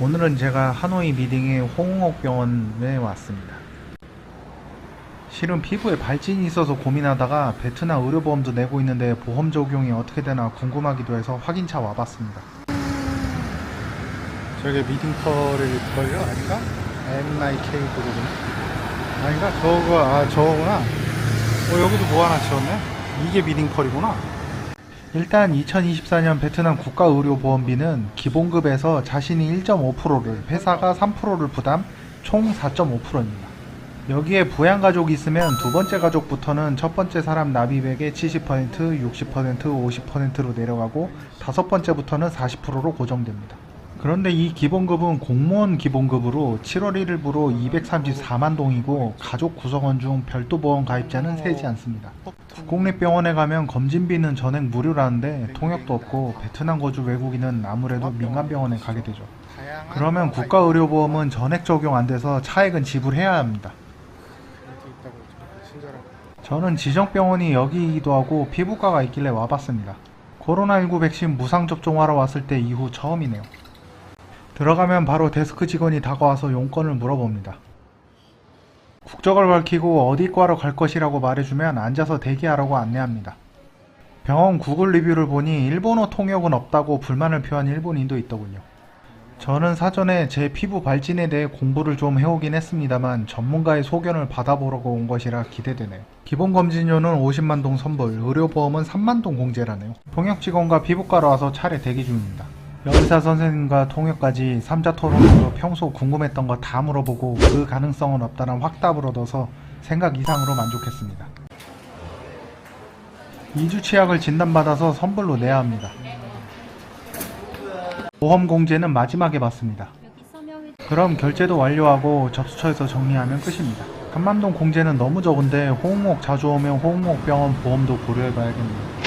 오늘은 제가 하노이 미딩의 홍옥 병원에 왔습니다. 실은 피부에 발진이 있어서 고민하다가 베트남 의료보험도 내고 있는데 보험 적용이 어떻게 되나 궁금하기도 해서 확인차 와봤습니다. 저게 미딩펄일 걸요? 아닌가? MIK 그거구나. 아닌가? 저거, 아, 저거구나. 어, 여기도 뭐 하나 지었네? 이게 미딩펄이구나. 일단 2024년 베트남 국가의료보험비는 기본급에서 자신이 1.5%를, 회사가 3%를 부담, 총 4.5%입니다. 여기에 부양가족이 있으면 두 번째 가족부터는 첫 번째 사람 납입액의 70%, 60%, 50%로 내려가고 다섯 번째부터는 40%로 고정됩니다. 그런데 이 기본급은 공무원 기본급으로 7월 1일부로 234만 동이고 가족 구성원 중 별도 보험 가입자는 세지 않습니다. 국공립병원에 가면 검진비는 전액 무료라는데 통역도 없고 베트남 거주 외국인은 아무래도 민간병원에 가게 되죠. 그러면 국가의료보험은 전액 적용 안 돼서 차액은 지불해야 합니다. 저는 지정병원이 여기이기도 하고 피부과가 있길래 와봤습니다. 코로나19 백신 무상 접종하러 왔을 때 이후 처음이네요. 들어가면 바로 데스크 직원이 다가와서 용건을 물어봅니다. 국적을 밝히고 어디 과로 갈 것이라고 말해주면 앉아서 대기하라고 안내합니다. 병원 구글 리뷰를 보니 일본어 통역은 없다고 불만을 표한 일본인도 있더군요. 저는 사전에 제 피부 발진에 대해 공부를 좀 해오긴 했습니다만 전문가의 소견을 받아보려고 온 것이라 기대되네요. 기본 검진료는 50만 동 선불, 의료보험은 3만 동 공제라네요. 통역 직원과 피부과로 와서 차례 대기 중입니다. 여의사 선생님과 통역까지 3자 토론으로 평소 궁금했던 거 다 물어보고 그 가능성은 없다는 확답을 얻어서 생각 이상으로 만족했습니다. 2주 치약을 진단받아서 선불로 내야 합니다. 보험 공제는 마지막에 받습니다. 그럼 결제도 완료하고 접수처에서 정리하면 끝입니다. 한만동 공제는 너무 적은데 호응옥 자주 오면 호응옥 병원 보험도 고려해봐야겠네요.